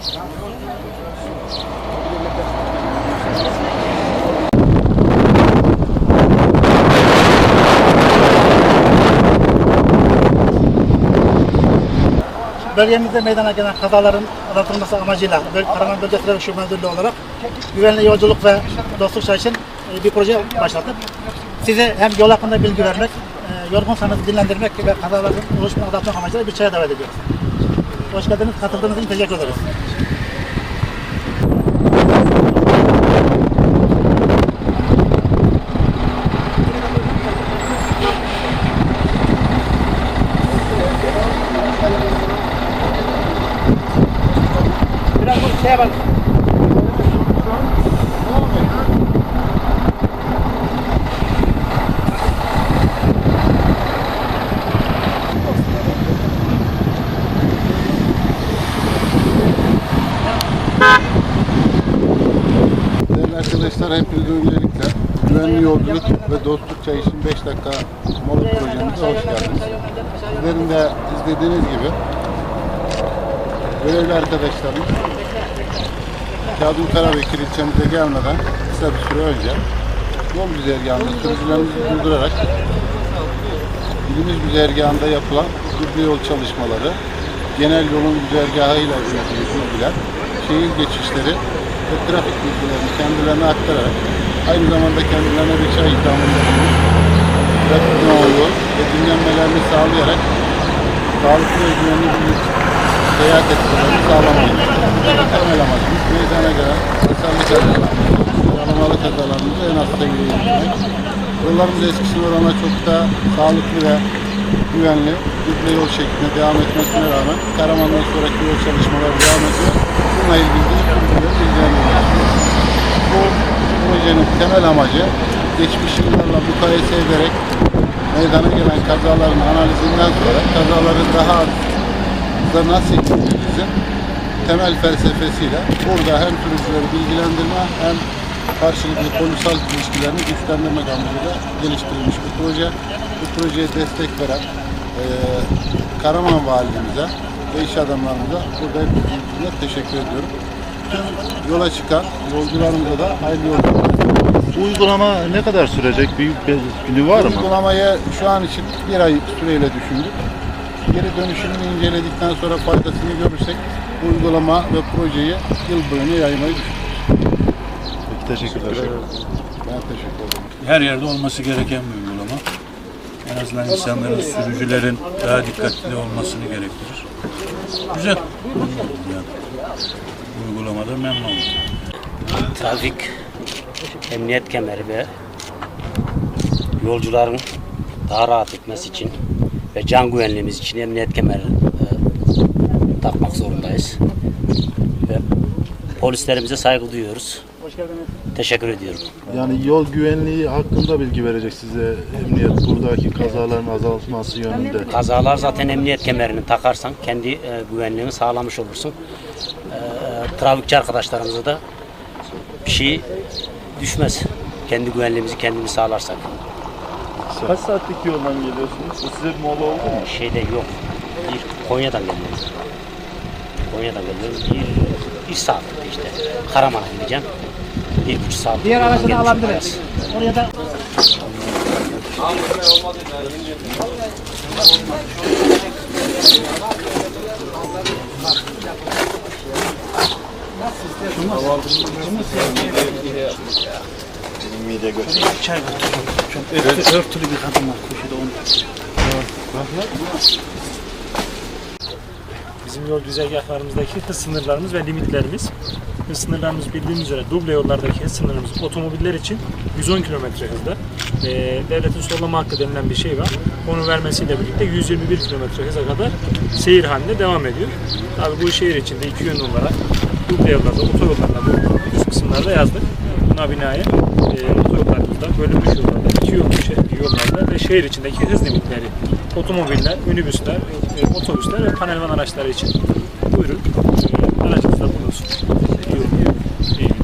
Bölgemizde meydana gelen kazaların azaltılması amacıyla Böl Karaman Bölge Trafik Şube Müdürlüğü olarak güvenli yolculuk ve dostluk için e, bir proje başlattık. Size hem yol hakkında bilgi vermek, e, yorgunsanız dinlendirmek ve kazaların oluşumunu azaltmak amacıyla bir çaya davet ediyoruz. Hoş geldiniz, katıldığınız için teşekkür ederiz. Biraz şeye bak. Arkadaşlar hepinize öncelikle güvenli yolculuk ve dostluk çay için 5 dakika mola projemize hoş geldiniz. Sizlerin de izlediğiniz gibi. Görevli arkadaşlarımız. Kağıdın Karabekir ilçemize gelmeden kısa bir süre önce yol güzergahında sürücülerimizi durdurarak ilimiz güzergahında yapılan gübre yol çalışmaları, genel yolun güzergahıyla ilgili bilgiler, şehir geçişleri ve trafik bilgilerini kendilerine aktararak aynı zamanda kendilerine bir çay ikramında bulunup trafik yoğunluğu ve dinlenmelerini sağlayarak sağlıklı ve güvenli bir seyahat etmelerini sağlamak. Burada temel amacımız meydana gelen hasarlı kazalar, yaralamalı kazalarımızı en az seviyeye indirmek. Yollarımız eskisi orana çok daha sağlıklı ve güvenli, düble yol şeklinde devam etmesine rağmen Karaman'dan sonraki yol çalışmaları devam ediyor. Bununla ilgili de. Bu projenin temel amacı geçmiş yıllarla mukayese ederek meydana gelen kazaların analizinden sonra kazaları daha da nasıl gittiğimizin temel felsefesiyle burada hem sürücüleri bilgilendirme hem karşılıklı polisal ilişkilerini güçlendirmek amacıyla geliştirilmiş bir proje. Bu projeye destek veren eee Karaman Valimize ve iş adamlarımıza burada hepinize teşekkür ediyorum. Tüm yola çıkan yolcularımıza da hayırlı yolculuklar. Bu uygulama ne kadar sürecek? Büyük bir günü var mı? Uygulamayı şu an için bir ay süreyle düşündük. Geri dönüşümünü inceledikten sonra faydasını görürsek bu uygulama ve projeyi yıl boyunca yaymayı düşünüyoruz. Peki, teşekkürler. Ben teşekkür ederim. her yerde olması gereken bir. En azından insanların, sürücülerin daha dikkatli olmasını gerektirir. Güzel. Yani, uygulamada memnun oldum. trafik, emniyet kemeri ve yolcuların daha rahat etmesi için ve can güvenliğimiz için emniyet kemeri e, takmak zorundayız. Ve polislerimize saygı duyuyoruz. Teşekkür ediyorum. Yani yol güvenliği hakkında bilgi verecek size emniyet buradaki kazaların azaltması yönünde. Kazalar zaten emniyet kemerini takarsan kendi e, güvenliğini sağlamış olursun. E, trafikçi arkadaşlarımıza da bir şey düşmez. Kendi güvenliğimizi kendimiz sağlarsak. Kaç saatlik yoldan geliyorsunuz? Size bir mola oldu mu? şeyde yok. Bir Konya'dan geliyoruz. Konya'dan geliyoruz. Bir, bir saat işte. Karaman'a gideceğim. Bir buçuk saat. Diğer araçları alabiliriz. Oraya da çay var. Çok örtü, örtülü bir kadın var köşede onu. Bizim yol güzergahlarımızdaki hız sınırlarımız ve limitlerimiz. Hız sınırlarımız bildiğiniz üzere duble yollardaki hız sınırımız otomobiller için 110 km hızda. Ee, devletin sollama hakkı denilen bir şey var. Onu vermesiyle birlikte 121 km hıza kadar seyir halinde devam ediyor. Tabi bu şehir içinde iki yönlü olarak duble yollarda, otoyollarda bu üst kısımlarda yazdık. Buna binaen e, otoyollarımızda, bölünmüş yollarda, iki yollu yollarda ve şehir içindeki hız limitleri otomobiller, minibüsler, e, otobüsler ve panelvan araçları için. Buyurun, aracınızda bulunsun. İyi, iyi, iyi.